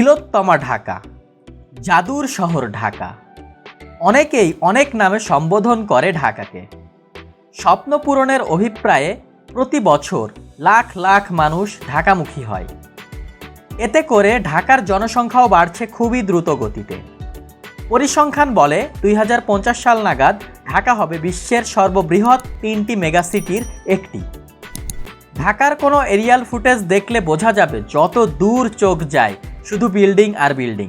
তিলোত্তমা ঢাকা, জাদুর শহর ঢাকা। অনেকেই অনেক নামে সম্বোধন করে ঢাকাকে। স্বপ্ন পূরণের অভিপ্রায়ে প্রতি বছর লাখ লাখ মানুষ ঢাকামুখী হয়। এতে করে ঢাকার জনসংখ্যাও বাড়ছে খুবই দ্রুত গতিতে পরিসংখ্যান বলে দুই হাজার পঞ্চাশ সাল নাগাদ ঢাকা হবে বিশ্বের সর্ববৃহৎ তিনটি মেগাসিটির একটি। ঢাকার কোনো এরিয়াল ফুটেজ দেখলে বোঝা যাবে যত দূর চোখ যায় শুধু বিল্ডিং আর বিল্ডিং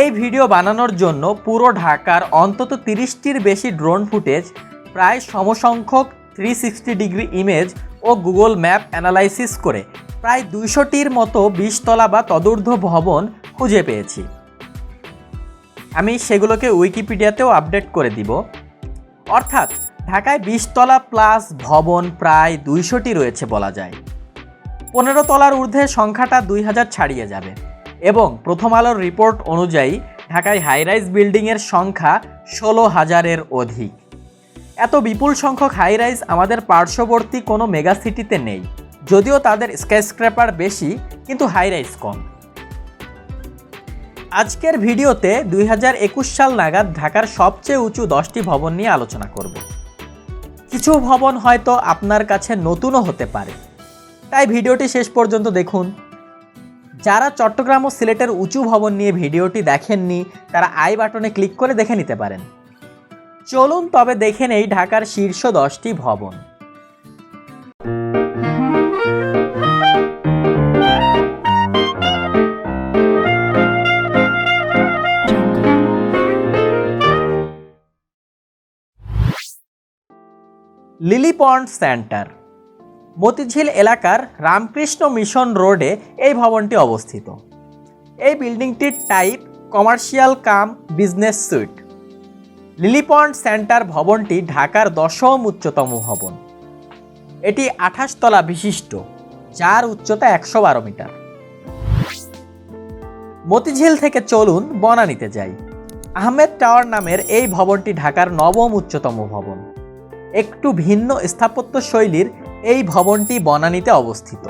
এই ভিডিও বানানোর জন্য পুরো ঢাকার অন্তত তিরিশটির বেশি ড্রোন ফুটেজ প্রায় সমসংখ্যক থ্রি সিক্সটি ডিগ্রি ইমেজ ও গুগল ম্যাপ অ্যানালাইসিস করে প্রায় দুইশোটির মতো বিশতলা বা তদূর্ধ্ব ভবন খুঁজে পেয়েছি। আমি সেগুলোকে উইকিপিডিয়াতেও আপডেট করে দিব। অর্থাৎ ঢাকায় বিশতলা প্লাস ভবন প্রায় দুইশোটি রয়েছে বলা যায়। পনেরো তলার ঊর্ধ্বে সংখ্যাটা দুই হাজার ছাড়িয়ে যাবে। এবং প্রথম আলোর রিপোর্ট অনুযায়ী ঢাকায় হাইরাইজ বিল্ডিংয়ের সংখ্যা ষোলো হাজারের অধিক। এত বিপুল সংখ্যক হাইরাইজ আমাদের পার্শ্ববর্তী কোনো মেগাসিটিতে নেই। যদিও তাদের স্কাইস্ক্র্যাপার বেশি, কিন্তু হাইরাইজ কম। আজকের ভিডিওতে দুই হাজার একুশ সাল নাগাদ ঢাকার সবচেয়ে উঁচু দশটি ভবন নিয়ে আলোচনা করব। কিছু ভবন হয়তো আপনার কাছে নতুনও হতে পারে। তাই ভিডিওটি শেষ পর্যন্ত দেখুন। যারা চট্টগ্রাম ও সিলেটের উঁচু ভবন নিয়ে ভিডিওটি দেখেননি, তারা আই বাটনে ক্লিক করে দেখে নিতে পারেন। চলুন তবে দেখে নেই ঢাকার শীর্ষ দশটি ভবন। লিলি পন্ড সেন্টার। মতিঝিল এলাকার রামকৃষ্ণ মিশন রোডে এই ভবনটি অবস্থিত। এই বিল্ডিংটির type commercial cum business suite. Lilypond centre ভবনটি ঢাকার দশম উচ্চতম ভবন। এটি আঠাশ তলা বিশিষ্ট, যার উচ্চতা একশো বারো মিটার। মতিঝিল থেকে চলুন বনানীতে যাই। আহমেদ টাওয়ার নামের এই ভবনটি ঢাকার নবম উচ্চতম ভবন। একটু ভিন্ন স্থাপত্য শৈলীর এই ভবনটি বনানীতে অবস্থিত।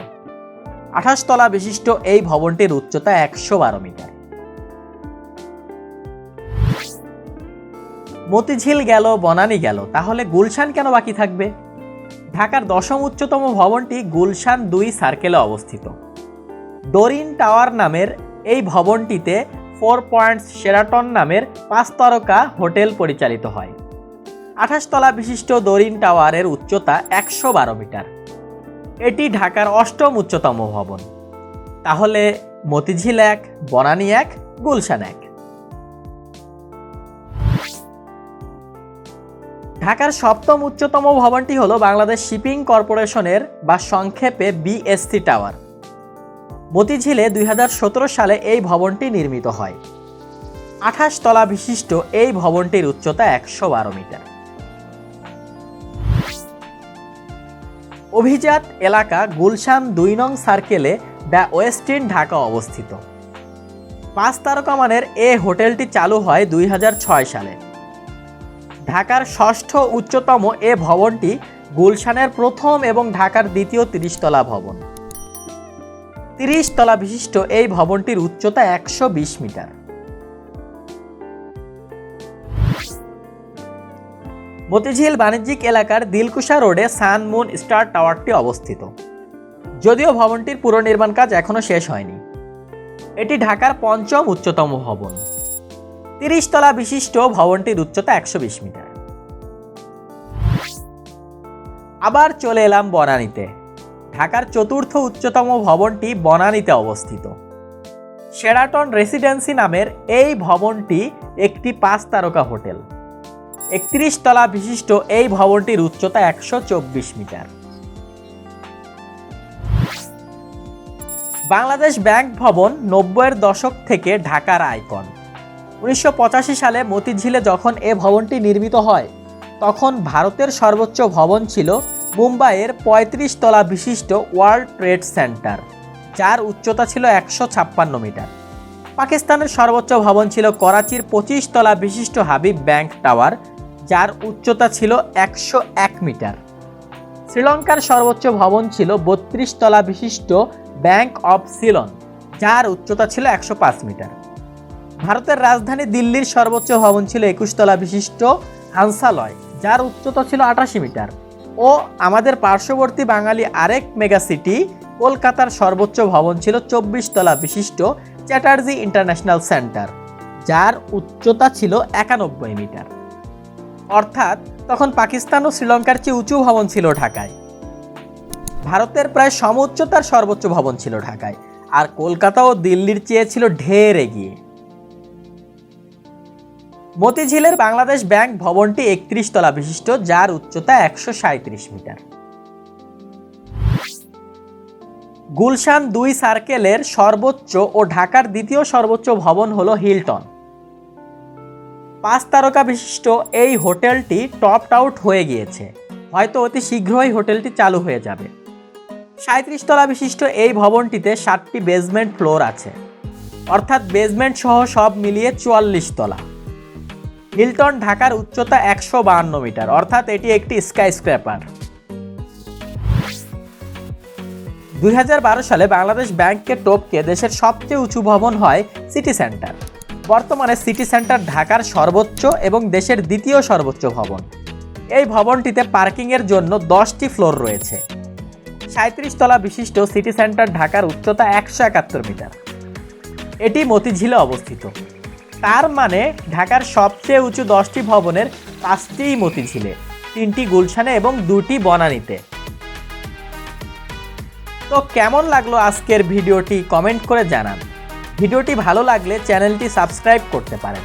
আঠাশ তলা বিশিষ্ট এই ভবনটির উচ্চতা একশো বারো মিটার। মতিঝিল গেল, বনানী গেল, তাহলে গুলশান কেন বাকি থাকবে? ঢাকার দশম উচ্চতম ভবনটি গুলশান দুই সার্কেলে অবস্থিত। ডোরিন টাওয়ার নামের এই ভবনটিতে ফোর পয়েন্টস সেরাটন নামের পাঁচ তারকা হোটেল পরিচালিত হয়। আঠাশ তলা বিশিষ্ট দরিন টাওয়ারের উচ্চতা একশো বারো মিটার। এটি ঢাকার অষ্টম উচ্চতম ভবন। তাহলে মতিঝিল এক, বনানী এক, গুলশান এক। ঢাকার সপ্তম উচ্চতম ভবনটি হলো বাংলাদেশ শিপিং কর্পোরেশনের বা সংক্ষেপে বিএসসি টাওয়ার। মতিঝিলে দুই হাজার সতেরো সালে এই ভবনটি নির্মিত হয়। আঠাশ তলা বিশিষ্ট এই ভবনটির উচ্চতা একশো বারো মিটার। অভিজাত এলাকা গুলশান দুই নং সার্কেলে দ্য ওয়েস্টিন ঢাকা অবস্থিত। পাঁচ তারকা মানের এ হোটেলটি চালু হয় দুই হাজার ছয় সালে। ঢাকার ষষ্ঠ উচ্চতম এ ভবনটি গুলশানের প্রথম এবং ঢাকার দ্বিতীয় তিরিশতলা ভবন। তিরিশ তলা বিশিষ্ট এই ভবনটির উচ্চতা একশো বিশ মিটার। মতিঝিল বাণিজ্যিক এলাকার দিলকুশা রোডে সান মুন স্টার টাওয়ারটি অবস্থিত। যদিও ভবনটির পুনর্নির্মাণ কাজ এখনও শেষ হয়নি। এটি ঢাকার পঞ্চম উচ্চতম ভবন। তিরিশ তলা বিশিষ্ট ভবনটির উচ্চতা একশো বিশ মিটার। আবার চলে এলাম বনানীতে। ঢাকার চতুর্থ উচ্চতম ভবনটি বনানীতে অবস্থিত। শেরাটন রেসিডেন্সি নামের এই ভবনটি একটি পাঁচ তারকা হোটেল। একত্রিশ তলা বিশিষ্ট এই ভবনটির উচ্চতা একশো চব্বিশ মিটার। বাংলাদেশ ব্যাংক ভবন নব্বইয়ের দশক থেকে ঢাকার আইকন। উনিশশো পঁচাশি সালে মতিঝিলে যখন এ ভবনটি নির্মিত হয়, তখন ভারতের সর্বোচ্চ ভবন ছিল মুম্বাইয়ের ৩৫ তলা বিশিষ্ট ওয়ার্ল্ড ট্রেড সেন্টার, যার উচ্চতা ছিল একশো ছাপ্পান্ন মিটার। পাকিস্তানের সর্বোচ্চ ভবন ছিল করাচির পঁচিশ তলা বিশিষ্ট হাবিব ব্যাংক টাওয়ার যার উচ্চতা ছিল একশো এক মিটার। শ্রীলঙ্কার সর্বোচ্চ ভবন ছিল বত্রিশ তলা বিশিষ্ট ব্যাংক অফ সিলন, যার উচ্চতা ছিল একশো পাঁচ মিটার। ভারতের রাজধানী দিল্লির সর্বোচ্চ ভবন ছিল একুশ তলা বিশিষ্ট হানসালয়, যার উচ্চতা ছিল আটাশি মিটার। ও আমাদের পার্শ্ববর্তী বাঙালি আরেক মেগা সিটি, কলকাতার সর্বোচ্চ ভবন ছিল চব্বিশ তলা বিশিষ্ট চ্যাটার্জি ইন্টারন্যাশনাল সেন্টার, যার উচ্চতা ছিল একানব্বই মিটার। অর্থাৎ তখন পাকিস্তান ও শ্রীলঙ্কার চেয়ে উঁচু ভবন ছিল ঢাকায়। ভারতের প্রায় সমউচ্চতার সর্বোচ্চ ভবন ছিল ঢাকায়। আর কলকাতা ও দিল্লির চেয়ে ছিল ঢের এগিয়ে। মতিঝিলের বাংলাদেশ ব্যাংক ভবনটি একত্রিশ তলা বিশিষ্ট, যার উচ্চতা একশো মিটার। গুলশান দুই সার্কেলের সর্বোচ্চ ও ঢাকার দ্বিতীয় সর্বোচ্চ ভবন হল হিলটন। পাঁচ তারকা বিশিষ্ট এই হোটেলটি টপড আউট হয়ে গিয়েছে। হয়তো অতি শীঘ্রই হোটেলটি চালু হয়ে যাবে। সাঁত্রিশ তলা বিশিষ্ট এই ভবনটিতে সাতটি বেসমেন্ট ফ্লোর আছে। অর্থাৎ বেসমেন্ট সহ সব মিলিয়ে চুয়াল্লিশ তলা। হিলটন ঢাকার উচ্চতা একশো বাহান্ন মিটার, অর্থাৎ এটি একটি স্ক্র্যাপার দুই হাজার বারো সালে বাংলাদেশ ব্যাংককে টপকে দেশের সবচেয়ে উঁচু ভবন হয় সিটি সেন্টার বর্তমানে সিটি সেন্টার ঢাকার সর্বোচ্চ এবং দেশের দ্বিতীয় সর্বোচ্চ ভবন। এই ভবনটিতে পার্কিংয়ের জন্য দশটি ফ্লোর রয়েছে। সাঁত্রিশ তলা বিশিষ্ট সিটি সেন্টার ঢাকার উচ্চতা একশো একাত্তর মিটার। এটি মতিঝিলে অবস্থিত। তার মানে ঢাকার সবচেয়ে উঁচু দশটি ভবনের পাঁচটিই মতিঝিলে, তিনটি গুলশানে এবং দুটি বনানীতে। তো কেমন লাগল আজকের ভিডিওটি কমেন্ট করে জানান। ভিডিওটি ভালো লাগলে চ্যানেলটি সাবস্ক্রাইব করতে পারেন।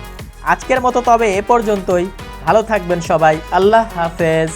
আজকের মতো তবে এ পর্যন্তই। ভালো থাকবেন সবাই। আল্লাহ হাফেজ।